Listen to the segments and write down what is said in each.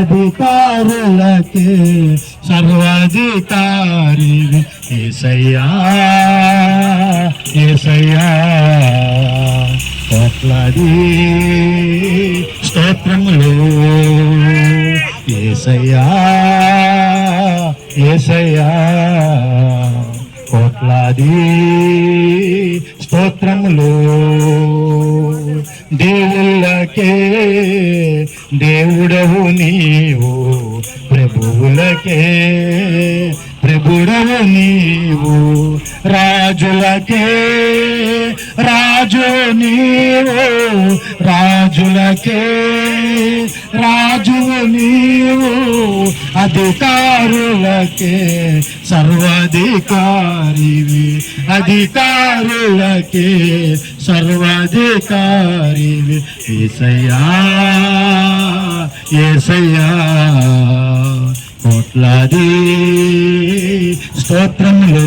అధికారులకే సర్వాధికారి ఏసయ్యా ఏసయ్యా కోట్లాది స్తోత్రములు ఏసయ్యా ఏసయ్యా కోట్లాది స్తోత్రములు దేవుళ్ళకే దేవుడవు నీవు ప్రభువులకే. ప్రభుడవు నీవు రాజులకే. రాజు నీవు రాజులకే. రాజువు నీవు అధికారులకే. సర్వాధికారివి అధికారులకే. సర్వాధికారివి ఏసయ్యా. ఏసయ్యా కోట్లాది స్తోత్రములు.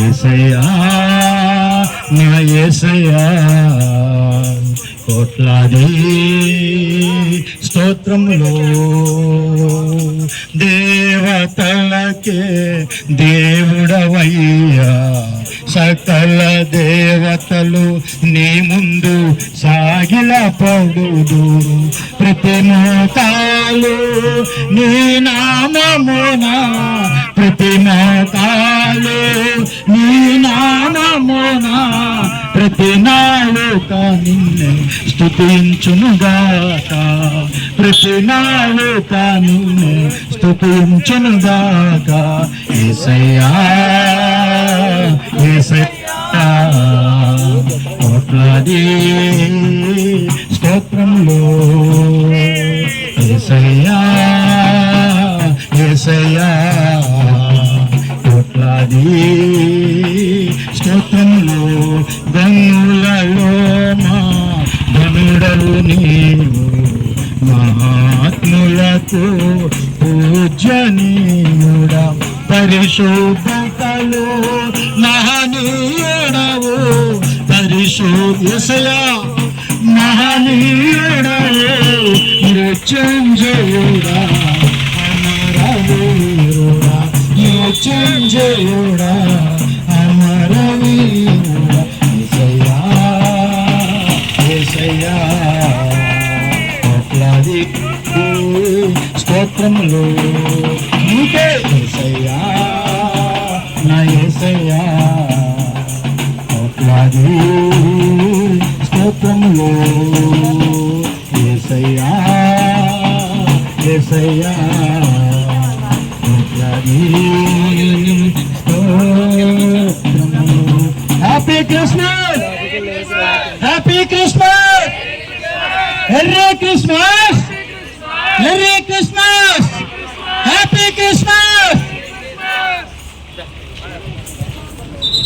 ఏసయ్యా నా ఏసయ్యా కోట్లాది స్తోత్రములు. దేవతలకే దేవుడవయ్యా సకల దేవతలు నీ ముందు సాగిల పడుదురు ప్రతిము కాలు నీ నామమున ప్రతిము కాలు నీ నామమున ప్రతి నాలుక నిన్ను స్థుతించునుగాక ప్రతి నాలుక నిన్ను స్థుతించునుగాక ఏసయ్యా ఏసయ్యా కోట్లాది ఏసయ్యా ఏసయ్యా కోట్లాది స్తోత్రంలో గనులలో మా గనుడలు నీవు మహాత్ములకు పూజనీయుడ పరిశోధకలు మహనీయుడవు పరిశోధసయా మహనీయుడవు మృత్యుంజయుడా అమరవీరుడా మృత్యుంజయుడా అమరవీరుడా ఏసయ్యా ఏసయ్యా కోట్లాది స్తోత్రములు నీకే ఏసయ్యా నా ఏసయ్యా కోట్లాది స్తోత్రములు. Yesayya Yesayya happy Christmas happy Christmas merry Christmas merry Christmas